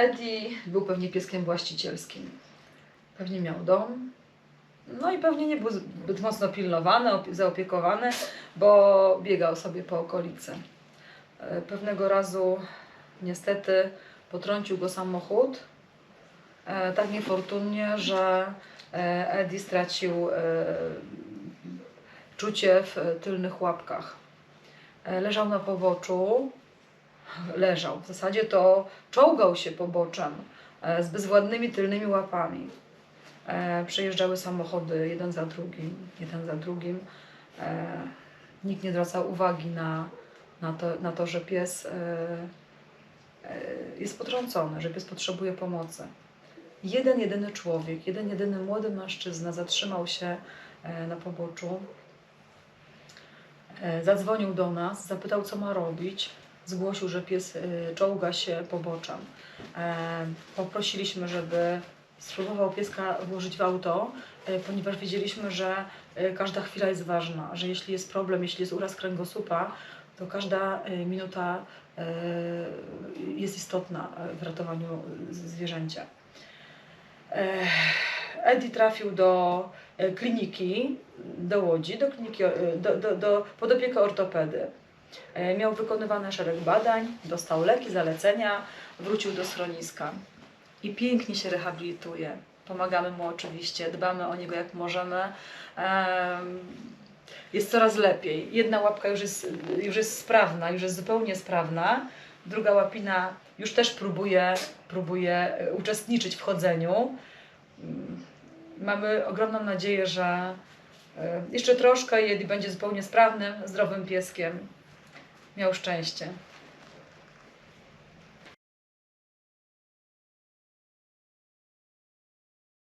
Eddie był pewnie pieskiem właścicielskim. Pewnie miał dom. No i pewnie nie był zbyt mocno pilnowany, opie- zaopiekowany, bo biegał sobie po okolicy. E, Pewnego razu niestety potrącił go samochód. E, tak niefortunnie, że e, Eddie stracił czucie w tylnych łapkach. Leżał na poboczu, leżał, w zasadzie to czołgał się poboczem e, z bezwładnymi tylnymi łapami. E, Przejeżdżały samochody jeden za drugim, jeden za drugim. E, Nikt nie zwracał uwagi na, na, to, na to, że pies jest potrącony, że pies potrzebuje pomocy. Jeden jedyny człowiek, jeden jedyny młody mężczyzna zatrzymał się na poboczu, zadzwonił do nas, zapytał, co ma robić. Zgłosił, że pies e, czołga się poboczem. E, Poprosiliśmy, żeby spróbował pieska włożyć w auto, e, ponieważ wiedzieliśmy, że e, każda chwila jest ważna, że jeśli jest problem, jeśli jest uraz kręgosłupa, to każda minuta jest istotna w ratowaniu zwierzęcia. Eddie trafił do kliniki, do Łodzi, do kliniki, do, do, do, pod opiekę ortopedy. E, Miał wykonywane szereg badań, dostał leki, zalecenia, wrócił do schroniska i pięknie się rehabilituje. Pomagamy mu oczywiście, dbamy o niego jak możemy. Em, Jest coraz lepiej. Jedna łapka już jest, już jest sprawna, już jest zupełnie sprawna. Druga łapina już też próbuje, próbuje e, uczestniczyć w chodzeniu. Mm, Mamy ogromną nadzieję, że e, jeszcze troszkę i będzie zupełnie sprawnym, zdrowym pieskiem. Miał szczęście.